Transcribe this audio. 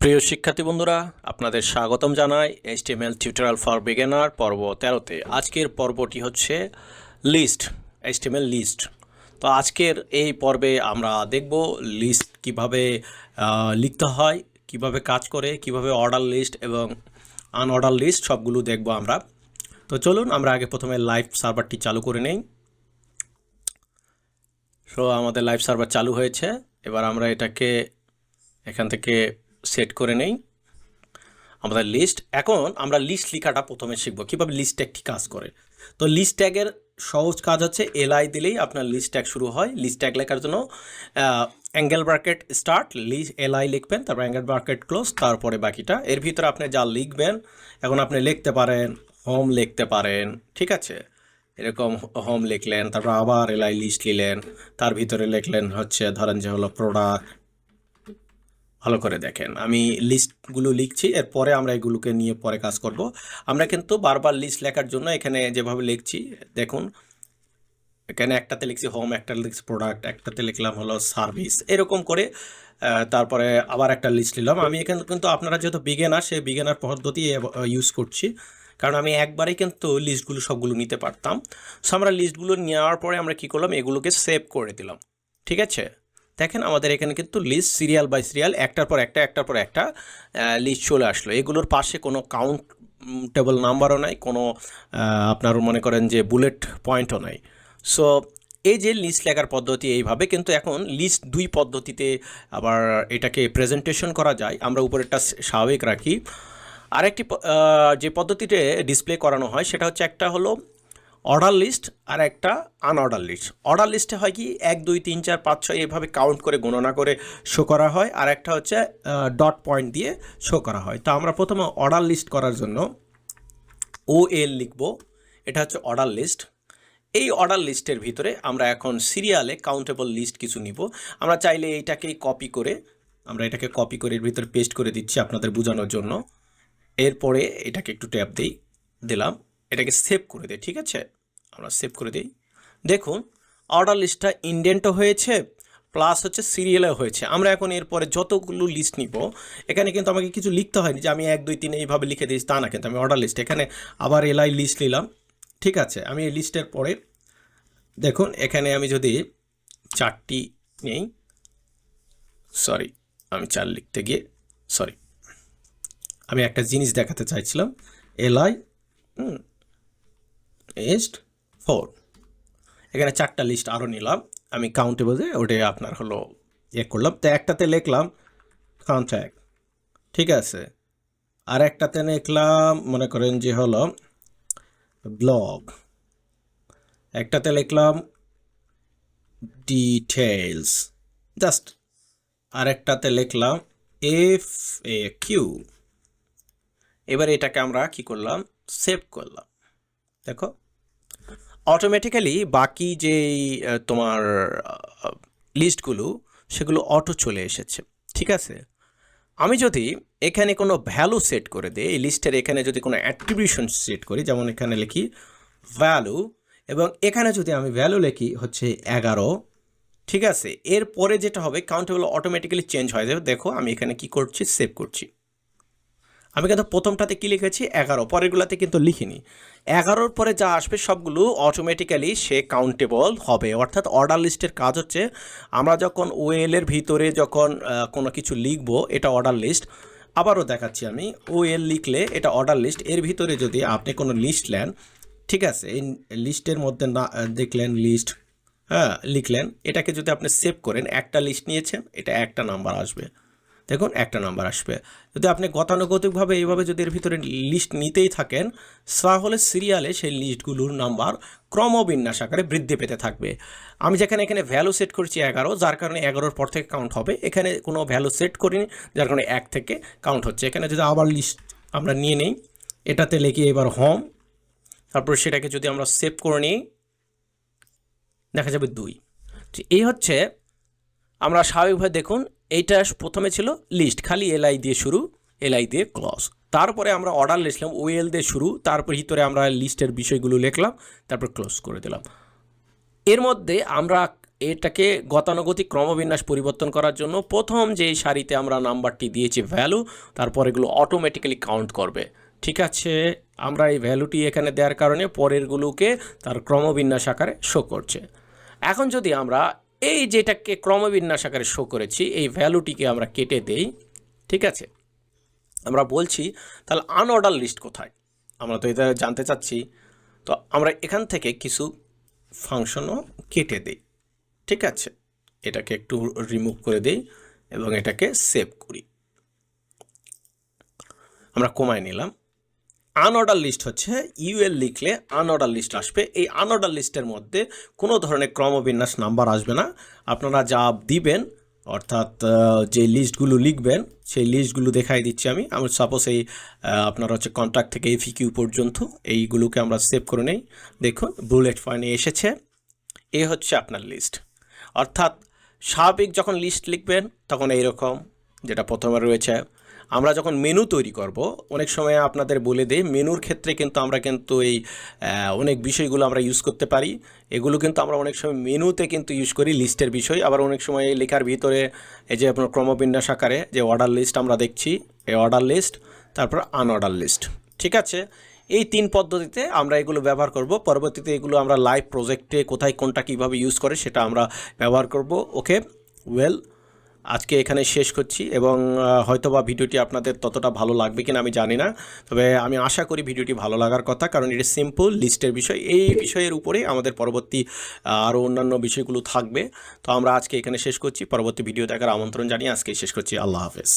প্রিয় শিক্ষার্থী বন্ধুরা, আপনাদের স্বাগতম জানাই এইচটিএমএল টিউটোরিয়াল ফর বিগিনার পর্ব তেরোতে। আজকের পর্বটি হচ্ছে লিস্ট এইচটিএমএল লিস্ট তো আজকের এই পর্বে আমরা দেখব লিস্ট কীভাবে লিখতে হয়, কীভাবে কাজ করে, কীভাবে অর্ডার লিস্ট এবং আনঅর্ডার লিস্ট সবগুলো দেখব আমরা। তো চলুন, আমরা আগে প্রথমে লাইভ সার্ভারটি চালু করে নেই। সো আমাদের লাইভ সার্ভার চালু হয়েছে। এবার আমরা এটাকে এখান থেকে সেট করে নেই। আমাদের লিস্ট এখন আমরা লিস্ট লেখাটা প্রথমে শিখব, কীভাবে লিস্ট ট্যাগটি কাজ করে। তো লিস্ট ট্যাগের সহজ কাজ হচ্ছে এলআই দিলেই আপনার লিস্ট ট্যাগ শুরু হয়। লিস্ট ট্যাগ লেখার জন্য angle bracket start list LI লিখবেন, তারপর অ্যাঙ্গেল ব্রাকেট ক্লোজ তারপরে বাকিটা। এর ভিতরে আপনি যা লিখবেন, এখন আপনি লিখতে পারেন হোম লিখতে পারেন, ঠিক আছে? এরকম হোম লিখলেন, তারপর আবার এলআই লিস্ট নিলেন, তার ভিতরে লিখলেন হচ্ছে, ধরেন যে হলো প্রোডাক্ট ভালো করে দেখেন। আমি লিস্টগুলো লিখছি, এরপরে আমরা এগুলোকে নিয়ে পরে কাজ করব। আমরা কিন্তু বারবার লিস্ট লেখার জন্য এখানে যেভাবে লিখছি, দেখুন, এখানে একটাতে লিখছি হোম একটাতে লিখছি প্রোডাক্ট একটাতে লিখলাম হলো সার্ভিস এরকম করে তারপরে আবার একটা লিস্ট নিলাম। আমি এখানে কিন্তু আপনারা যেহেতু বিগেনার সেই বিগেনার পদ্ধতি ইউজ করছি। কারণ আমি একবারেই কিন্তু লিস্টগুলো সবগুলো নিতে পারতাম। সো আমরা লিস্টগুলো নেওয়ার পরে আমরা কী করলাম? এগুলোকে সেভ করে দিলাম। ঠিক আছে? দেখেন আমাদের এখানে কিন্তু লিস্ট সিরিয়াল বাই সিরিয়াল একটার পর একটা, একটার পর একটা লিস্ট চলে আসলো। এগুলোর পাশে কোনো কাউন্ট টেবল নাম্বারও নাই, কোনো আপনার মনে করেন যে বুলেট পয়েন্টও নাই। সো এই যে লিস্ট লেখার পদ্ধতি এইভাবে কিন্তু এখন লিস্ট দুই পদ্ধতিতে আবার এটাকে প্রেজেন্টেশন করা যায়। আমরা উপরেরটা স্বাভাবিক রাখি। আরেকটি যে পদ্ধতিতে ডিসপ্লে করানো হয়, সেটা হচ্ছে একটা হলো অর্ডার লিস্ট আর একটা আনঅর্ডার লিস্ট। অর্ডার লিস্টে হয় কি, এক, দুই, তিন, চার, পাঁচ, ছয় এভাবে কাউন্ট করে, গণনা করে শো করা হয়। আর একটা হচ্ছে ডট পয়েন্ট দিয়ে শো করা হয়। তো আমরা প্রথমে অর্ডার লিস্ট করার জন্য ও এল লিখব। এটা হচ্ছে অর্ডার লিস্ট। এই অর্ডার লিস্টের ভিতরে আমরা এখন সিরিয়ালে কাউন্টেবল লিস্ট কিছু নিব। আমরা চাইলে এইটাকেই কপি করে, আমরা এটাকে কপি করে এর ভিতরে পেস্ট করে দিচ্ছি আপনাদের বোঝানোর জন্য। এরপরে এটাকে একটু ট্যাপ দিই, দিলাম। এটাকে সেভ করে দিই, ঠিক আছে? আমরা সেভ করে দিই। দেখুন অর্ডার লিস্টটা ইন্ডেন্টও হয়েছে প্লাস হচ্ছে সিরিয়ালও হয়েছে। আমরা এখন এরপরে যতগুলো লিস্ট নিব, এখানে কিন্তু আমাকে কিছু লিখতে হয়নি যে আমি এক, দুই, তিন এইভাবে লিখে দিয়েছি, তা না, কিন্তু আমি অর্ডার লিস্ট এখানে আবার এলআই লিস্ট নিলাম, ঠিক আছে? আমি এই লিস্টের পরে, দেখুন, এখানে আমি যদি চারটি নেই সরি আমি চার লিখতে গিয়ে সরি আমি একটা জিনিস দেখাতে চাইছিলাম এলআই এস্ট ফোর এখানে চারটা লিস্ট আরও নিলাম। আমি কাউন্টেবলে ওটা আপনার হলো ইয়ে করলাম। তো একটাতে লিখলাম কন্ট্যাক্ট ঠিক আছে। আর একটাতে লিখলাম, মনে করেন যে হলো ব্লগ একটাতে লিখলাম ডিটেলস জাস্ট আরেকটাতে লিখলাম এফ এ কিউ এবার এটাকে আমরা কি করলাম? সেভ করলাম। দেখো। অটোমেটিক্যালি বাকি যেই তোমার লিস্টগুলো সেগুলো অটো চলে এসেছে, ঠিক আছে? আমি যদি এখানে কোনো ভ্যালু সেট করে দিই, এই লিস্টের এখানে যদি কোনো অ্যাট্রিবিউশন সেট করি, যেমন এখানে লিখি ভ্যালু এবং এখানে যদি আমি ভ্যালু লিখি হচ্ছে এগারো, ঠিক আছে? এরপরে যেটা হবে কাউন্টেবল অটোমেটিক্যালি চেঞ্জ হয়ে যাবে। দেখো, আমি এখানে কি করছি সেভ করছি। আমি কিন্তু প্রথমটাতে কি লিখেছি? এগারো। পরেরগুলোতে কিন্তু লিখিনি। এগারোর পরে যা আসবে সবগুলো অটোমেটিক্যালি সে কাউন্টেবল হবে। অর্থাৎ অর্ডার লিস্টের কাজ হচ্ছে, আমরা যখন ওয়েলের ভিতরে যখন কোনো কিছু লিখব, এটা অর্ডার লিস্ট আবারও দেখাচ্ছি আমি। ওয়েল লিখলে এটা অর্ডার লিস্ট এর ভিতরে যদি আপনি কোনো লিস্ট নেন, ঠিক আছে, এই লিস্টের মধ্যে না দেখলেন লিস্ট হ্যাঁ লিখলেন, এটাকে যদি আপনি সেভ করেন, একটা লিস্ট নিয়েছেন, এটা একটা নাম্বার আসবে। দেখুন, একটা নাম্বার আসবে। যদি আপনি গতানুগতিকভাবে এইভাবে যদি এর ভিতরে লিস্ট নিতেই থাকেন, তাহলে সিরিয়ালে সেই লিস্টগুলোর নাম্বার ক্রমবিন্যাস আকারে বৃদ্ধি পেতে থাকবে। আমি যেখানে এখানে ভ্যালু সেট করছি এগারো, যার কারণে এগারোর পর থেকে কাউন্ট হবে। এখানে কোনো ভ্যালু সেট করিনি, যার কারণে এক থেকে কাউন্ট হচ্ছে। এখানে যদি আবার লিস্ট আমরা নিয়ে নিই, এটাতে লিখি এবার হোম তারপর সেটাকে যদি আমরা সেভ করে নিই, দেখা যাবে দুই। এই হচ্ছে, আমরা স্বাভাবিকভাবে দেখুন এইটা প্রথমে ছিল লিস্ট খালি এলআই দিয়ে শুরু এলআই দিয়ে ক্লস তারপরে আমরা অর্ডার লিখলাম ওয়েল দিয়ে শুরু, তারপর ভিতরে আমরা লিস্টের বিষয়গুলো লিখলাম, তারপর ক্লোজ করে দিলাম। এর মধ্যে আমরা এটাকে গতানুগতিক ক্রমবিন্যাস পরিবর্তন করার জন্য প্রথম যে সারিতে আমরা নাম্বারটি দিয়েছি ভ্যালু তারপর এগুলো অটোমেটিক্যালি কাউন্ট করবে। ঠিক আছে, আমরা এই ভ্যালুটি এখানে দেওয়ার কারণে পরেরগুলোকে তার ক্রমবিন্যাস আকারে শো করছে। এখন যদি আমরা এই যেটাকে ক্রমবিন্যাস আকারে শো করেছি, এই ভ্যালুটিকে আমরা কেটে দেই, ঠিক আছে? আমরা বলছি, তাহলে আনঅর্ডার লিস্ট কোথায়? আমরা তো এটা জানতে চাচ্ছি। তো আমরা এখান থেকে কিছু ফাংশনও কেটে দিই, ঠিক আছে? এটাকে একটু রিমুভ করে দিই এবং এটাকে সেভ করি। আমরা কমায় নিলাম। আনঅর্ডার লিস্ট হচ্ছে ইউএল লিখলে আনঅর্ডার লিস্ট আসবে। এই আনঅর্ডার লিস্টের মধ্যে কোনো ধরনের ক্রমবিন্যাস নাম্বার আসবে না। আপনারা যা দিবেন, অর্থাৎ যে লিস্টগুলো লিখবেন, সেই লিস্টগুলো দেখাই দিচ্ছি আমি। আমি সাপোজ এই আপনার হচ্ছে কন্ট্যাক্ট থেকে এফিকিউ পর্যন্ত এইগুলোকে আমরা সেভ করে নেই। দেখুন বুলেট পয়েন্টে এসেছে। এ হচ্ছে আপনার লিস্ট অর্থাৎ স্বাভাবিক যখন লিস্ট লিখবেন, তখন এইরকম, যেটা প্রথমে রয়েছে আমরা যখন মেনু তৈরি করব, অনেক সময় আপনাদের বলে দিই মেনুর ক্ষেত্রে কিন্তু আমরা কিন্তু এই অনেক বিষয়গুলো আমরা ইউজ করতে পারি। এগুলো কিন্তু আমরা অনেক সময় মেনুতে কিন্তু ইউজ করি লিস্টের বিষয়। আবার অনেক সময় লেখার ভিতরে এই যে আপনার ক্রমবিন্যাস আকারে যে অর্ডার লিস্ট আমরা দেখছি, এই অর্ডার লিস্ট তারপর আনঅর্ডার লিস্ট ঠিক আছে? এই তিন পদ্ধতিতে আমরা এগুলো ব্যবহার করব। পরবর্তীতে এগুলো আমরা লাইভ প্রজেক্টে কোথায় কোনটা কীভাবে ইউজ করে সেটা আমরা ব্যবহার করব। ওকে ওয়েল আজকে এখানে শেষ করছি এবং হয়তো হয়তোবা ভিডিওটি আপনাদের ততটা ভালো লাগবে কিনা আমি জানি না। তবে আমি আশা করি ভিডিওটি ভালো লাগার কথা, কারণ এটা সিম্পল লিস্টের বিষয়। এই বিষয়ের উপরে আমাদের পরবর্তী আরও অন্যান্য বিষয়গুলো থাকবে। তো আমরা আজকে এখানে শেষ করছি। পরবর্তী ভিডিও দেখার আমন্ত্রণ জানিয়ে আজকে শেষ করছি। আল্লাহ হাফেজ।